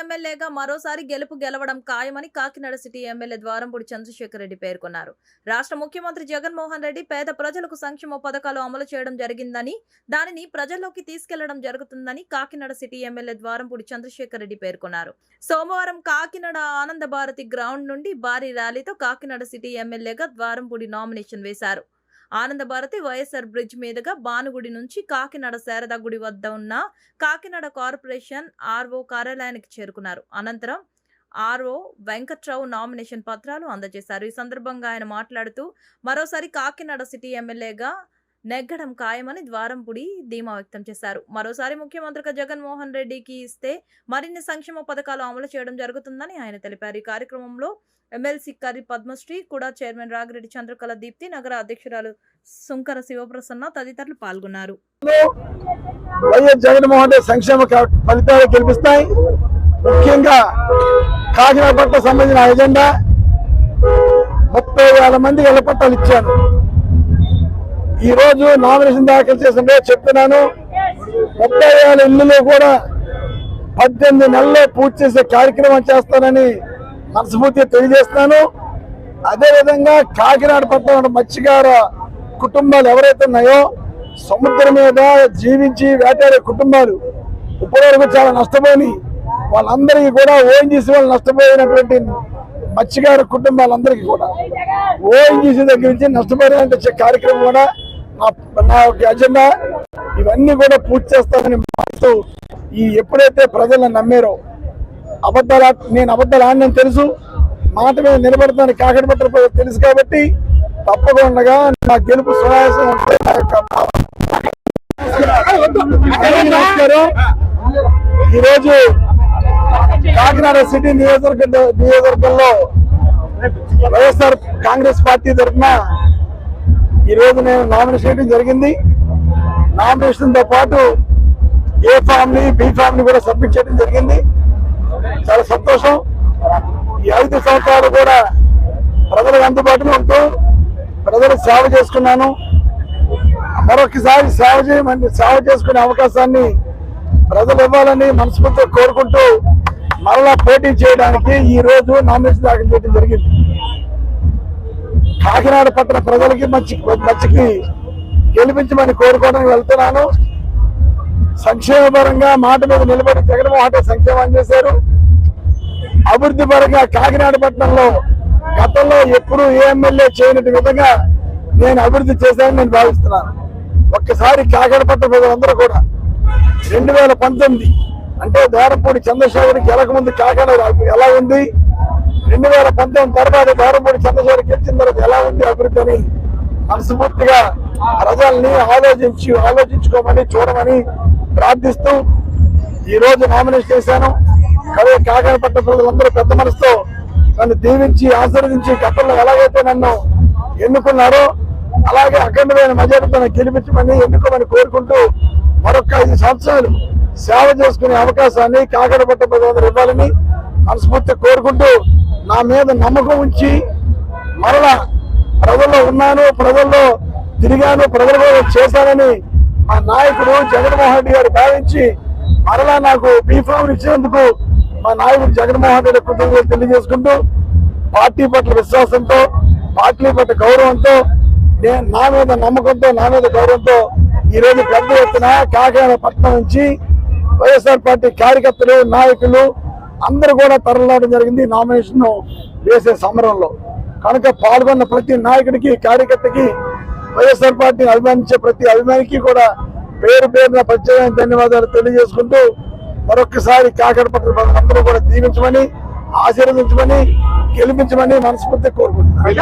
ఎమ్మెల్యేగా మరోసారి గెలుపు గెలవడం ఖాయమని కాకినాడ సిటీ ఎమ్మెల్యే ద్వారంపూడి చంద్రశేఖర్ రెడ్డి పేర్కొన్నారు. రాష్ట్ర ముఖ్యమంత్రి జగన్మోహన్ రెడ్డి పేద ప్రజలకు సంక్షేమ పథకాలు అమలు చేయడం జరిగిందని దానిని ప్రజల్లోకి తీసుకెళ్ళడం జరుగుతుందని కాకినాడ సిటీ ఎమ్మెల్యే ద్వారంపూడి చంద్రశేఖర్ రెడ్డి పేర్కొన్నారు. సోమవారం కాకినాడ ఆనంద భారతి గ్రౌండ్ నుండి భారీ ర్యాలీతో కాకినాడ సిటీ ఎమ్మెల్యేగా ద్వారంపూడి నామినేషన్ వేశారు. ఆనంద భారతి వైఎస్ఆర్ బ్రిడ్జ్ మీదుగా భానుగుడి నుంచి కాకినాడ శారదా గుడి వద్ద ఉన్న కాకినాడ కార్పొరేషన్ ఆర్ఓ కార్యాలయానికి చేరుకున్నారు. అనంతరం ఆర్ఓ వెంకట్రావు నామినేషన్ పత్రాలు అందజేశారు. ఈ సందర్భంగా ఆయన మాట్లాడుతూ మరోసారి కాకినాడ సిటీ ఎమ్మెల్యేగా నెగ్గడం ఖాయమని ద్వారంపుడి ధీమా వ్యక్తం చేశారు. మరోసారి ముఖ్యమంత్రిగా జగన్మోహన్ రెడ్డికి ఇస్తే మరిన్ని సంక్షేమ పథకాలు అమలు చేయడం జరుగుతుందని ఆయన తెలిపారు. ఈ కార్యక్రమంలో ఎమ్మెల్సీ కర్రి పద్మశ్రీ కూడా చైర్మన్ రాగిరెడ్డి చంద్రకళ దీప్తి నగర అధ్యక్షురాలు సుంకర శివప్రసన్న తదితరులు పాల్గొన్నారు. వైఎస్ జగన్మోహన్ రెడ్డి సంక్షేమ ఫలితాలు గెలిపిస్తాయి. ముఖ్యంగా కాకినాడ పట్ల సంబంధించిన ఎజెండా ముప్పై వేల మంది ఇళ్ళ పట్టాలు ఇచ్చాను ఈ రోజు నామినేషన్ దాఖలు చేసిన చెప్తున్నాను ముప్పై వేల ఇల్లులో కూడా పద్దెనిమిది నెలల్లో పూర్తి చేసే కార్యక్రమం చేస్తానని మనస్ఫూర్తిగా తెలియజేస్తున్నాను. అదేవిధంగా కాకినాడ పట్ల మత్స్యకార కుటుంబాలు ఎవరైతే ఉన్నాయో సముద్రం మీద జీవించి వేటాడే కుటుంబాలు ఇప్పటివరకు చాలా నష్టపోయి వాళ్ళందరికీ కూడా ఓఎన్జీసీ వాళ్ళు నష్టపోయినటువంటి మత్స్యకార కుటుంబాలందరికీ కూడా. ఓఎన్జీసీ దగ్గర నుంచి నష్టపరిహారం తెచ్చే కార్యక్రమం కూడా నా అజెండా ఇవన్నీ కూడా పూర్తి చేస్తామని మాట్లాడుతూ ఈ ఎప్పుడైతే ప్రజలను నమ్మారో అబద్ధాలు నేను అబద్ధాలు ఆడినని తెలుసు మాట మీద నిలబడతానని కాకడ పట్ల తెలుసు కాబట్టి తప్పకుండా నా గెలుపు సునాయాసం ఉంటే నా యొక్క నమస్కారం ఈరోజు కాకినాడ సిటీ నియోజకవర్గ నియోజకవర్గంలో వైఎస్ఆర్ కాంగ్రెస్ పార్టీ తరఫున ఈ రోజు నేను నామినేషన్ చేయడం జరిగింది. నామినేషన్తో పాటు ఏ ఫామ్ని బి ఫామ్ని కూడా సబ్మిట్ చేయడం జరిగింది. చాలా సంతోషం. ఈ ఐదు సంవత్సరాలు కూడా ప్రజలకు అందుబాటులో ఉంటూ ప్రజలకు సేవ చేసుకున్నాను. మరొకసారి సేవ చేయమని సేవ చేసుకునే అవకాశాన్ని ప్రజలు ఇవ్వాలని మనస్ఫూర్తిగా కోరుకుంటూ మరలా పోటీ చేయడానికి ఈ రోజు నామినేషన్ దాఖలు చేయడం జరిగింది. కాకినాడ పట్టణ ప్రజలకి మంచి మంచికి గెలిపించమని కోరుకోవడానికి వెళ్తున్నాను. సంక్షేమ పరంగా మాట మీద నిలబడి జగన్మోహన్ రెడ్డి సంక్షేమం చేశారు. అభివృద్ధి పరంగా కాకినాడ పట్టణంలో గతంలో ఎప్పుడూ ఏ ఎమ్మెల్యే చేయనట్టు విధంగా నేను అభివృద్ధి చేశానని నేను భావిస్తున్నాను. ఒక్కసారి కాకినాడ పట్టణ ప్రజలందరూ కూడా రెండు వేల పంతొమ్మిది అంటే దారపూడి చంద్రశేఖర్ గెలకముందు కాకినాడ ఎలా ఉంది? రెండు వేల పంతొమ్మిది తర్వాత దారపూడి చంద్రశేఖర్ గెలిచిన తర్వాత ఎలా ఉంది అభివృద్ధి అని మనస్ఫూర్తిగా ప్రజల్ని ఆలోచించి ఆలోచించుకోమని చూడమని ప్రార్థిస్తూ ఈ రోజు నామినేషన్ చేశాను. కదే కాకరపట్ట ప్రజలందరూ పెద్ద మనసుతో నన్ను దీవించి ఆశీర్వదించి గతంలో ఎలాగైతే నన్ను ఎన్నుకున్నారో అలాగే అఖండమైన మెజారిటీతో గెలిపించమని ఎన్నుకోమని కోరుకుంటూ మరొక ఐదు సంవత్సరాలు సేవ చేసుకునే అవకాశాన్ని కాకరపట్ట ప్రజలందరూ ఇవ్వాలని మనస్ఫూర్తిగా కోరుకుంటూ నా మీద నమ్మకం ఉంచి మరలా ప్రజల్లో ఉన్నాను ప్రజల్లో తిరిగాను ప్రజలు చేశానని మా నాయకుడు జగన్మోహన్ రెడ్డి గారు భావించి మరలా నాకు బీఫామ్ ఇచ్చినందుకు మా నాయకుడు జగన్మోహన్ రెడ్డి కృతజ్ఞతలు తెలియజేసుకుంటూ పార్టీ పట్ల విశ్వాసంతో పార్టీ పట్ల గౌరవంతో నేను నా మీద నమ్మకంతో నా మీద గౌరవంతో ఈ పెద్ద ఎత్తున కాకినాడ పట్నం నుంచి వైఎస్ఆర్ పార్టీ కార్యకర్తలు నాయకులు అందరూ కూడా తరలడం జరిగింది నామినేషన్ వేసే సమరంలో. కనుక పాల్గొన్న ప్రతి నాయకుడికి కార్యకర్తకి వైఎస్ఆర్ పార్టీని అభిమానించే ప్రతి అభిమానికి కూడా పేరు పేరున ప్రత్యేకమైన ధన్యవాదాలు తెలియజేసుకుంటూ మరొకసారి కాకరపట్ల అందరూ కూడా దీవించమని ఆశీర్వదించమని గెలిపించమని మనస్ఫూర్తి కోరుకుంటున్నాను